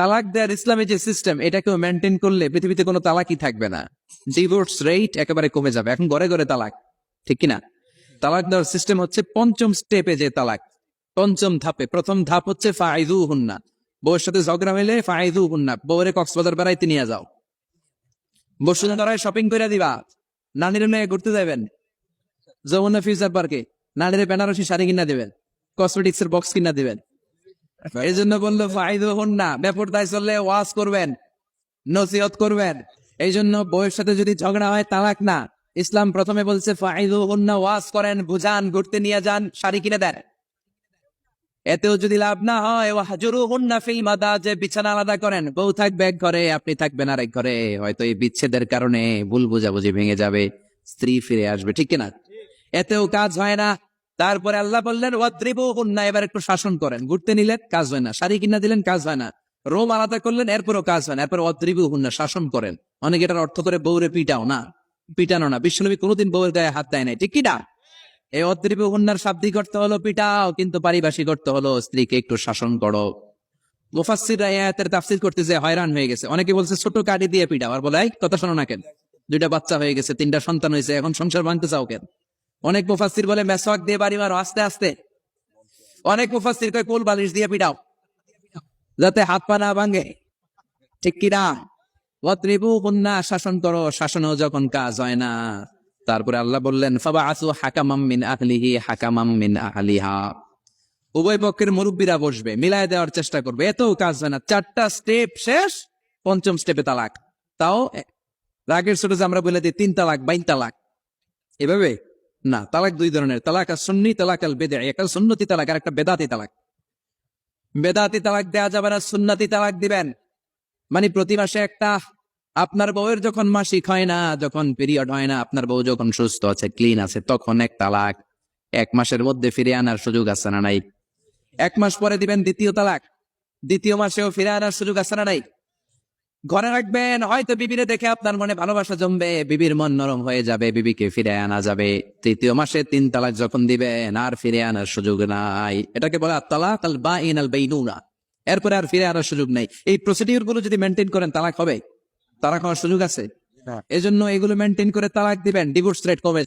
তালাক দেওয়ার ইসলামী যে সিস্টেম এটাকেও মেনটেন করলে পৃথিবীতে কোনো তালাকই থাকবে না। ডিভোর্স রেট একেবারে কমে যাবে। এখন ঘরে ঘরে তালাক, ঠিক কিনা? তালাক দেওয়ার সিস্টেম হচ্ছে পঞ্চম স্টেপে যে তালাক, পঞ্চম ধাপে। প্রথম ধাপ হচ্ছে ফাইদু হুন্না বউয়ের সাথে ঝগড়া হইলে ফাইদু হুন্না বউরে কক্সবাজার বেড়াইতে নিয়ে যাও। বসুন্ধরায় শপিং করে দিবা। নানির মেয়ে ঘুরতে যাবেন যমুনা ফিউচার পার্কে। নানির বেনারসি শাড়ি কিনা দিবেন। কসমেটিক্স এর বক্স কিনা দিবেন। এই জন্য বলল, ফাইদু হুন্না, বেপরদায় চললে ওয়াজ করবেন, নসিহত করবেন। এই জন্য বউয়ের সাথে যদি ঝগড়া হয়, তালাক না। ইসলাম প্রথমে বলছে, ফাইদু হুন্না, ওয়াজ করেন, বুঝান, ঘুরতে নিয়ে যান, শাড়ি কিনে দেন। এতেও যদি লাভ না হয় হাজুরু হুন্না ফিল মাদা যে বিছানা আলাদা করেন। বউ থাকবে এক ঘরে, আপনি থাকবেন আরেক ঘরে। হয়তো এই বিচ্ছেদের কারণে ভুল বুঝাবুঝি ভেঙে যাবে, স্ত্রী ফিরে আসবে। ঠিক কিনা? এতেও কাজ হয় না। তারপরে আল্লাহ বললেন, ওয়াদ্রিবু হুন্না, এবার একটু শাসন করেন। ঘুরতে নিলেন, কাজ হয় না। শাড়ি কিনা দিলেন, কাজ হয় না। রোম আলাদা করলেন, এরপরও কাজ হয় না। এরপর অদ্রিবু হুন্না শাসন করেন। অনেকে এটার অর্থ করে বউরে পিটাও না, পিটানো না। বিশ্বনবী কোনোদিন বউয়ের গায়ে হাত দেয় নাই, ঠিক কিনা এই অদ্রিবু হুন্নার শাব্দিক অর্থ হলো পিটাও, কিন্তু পারিভাষিক করতে হলো স্ত্রীকে একটু শাসন করো। আয়াতের করতে যে হয়রান হয়ে গেছে। অনেকে বলছে, ছোট কাঠি দিয়ে পিটাও। আর বলে কথা শোনো না কেন? দুইটা বাচ্চা হয়ে গেছে, তিনটা সন্তান হয়েছে, এখন সংসার ভাঙতে চাও কেন? অনেক মুফাসসির বলে, মেসওয়াক দিয়ে বাড়ি মারো, আস্তে আস্তে। অনেক মুফাসসির কয় কোল বালিশ দিয়ে পিটাও। যাতে হাত পা না ভাঙে। ঠিক কিনা অত্রিবু কন্যা শাসন করো, শাসনও যখন কাজ হয় না। তারপরে আল্লাহ বললেন ফাবা আসু হাকামাম মিন আহলিহি, হাকামাম মিন আহলিহা। উভয় পক্ষের মুরব্বীরা বসবে, মিলায় দেওয়ার চেষ্টা করবে। এত কাজ হয় না। চারটা স্টেপ শেষ, পঞ্চম স্টেপে তালাক। তাও রাগের ছোট যে আমরা বলে দিই, তিন তালাক, বাইন তালাক। এভাবে না, তালাক দুই ধরনের, তালাক আর সুন্নি, তালাক আল বেদে একটা সুন্নতি তালাক, আর একটা বেদাতি তালাক। বেদাতি তালাক দেওয়া যাবে না, সুন্নাতি তালাক দিবেন। মানে প্রতি মাসে একটা, আপনার বউয়ের যখন মাসিক হয় না, যখন পিরিয়ড হয় না, আপনার বউ যখন সুস্থ আছে ক্লিন আছে, তখন এক তালাক, এক মাসের মধ্যে ফিরে আনার সুযোগ আছে না নাই? এক মাস পরে দিবেন দ্বিতীয় তালাক, দ্বিতীয় মাসেও ফিরে আনার সুযোগ আছে না নাই? ঘরে রাখবেন হয়তো বিবিরে দেখে আপনার মনে ভালোবাসা জমবে বিবির মন নরম হয়ে যাবে বিবিকে ফিরে আনা যাবে। তৃতীয় মাসে তিন তালাক যখন দিবেন আর ফিরে আনার সুযোগ নাই। এটাকে বলে তালাক আল বা ইন আল বাইনুনা এরপরে আর ফিরে আনার সুযোগ নাই। এই প্রসিডিউরগুলো যদি মেনটেন করেন তালাক হবে? তালাক হওয়ার সুযোগ আছে? এজন্য এগুলো মেনটেন করে তালাক দিবেন ডিভোর্স রেট কমে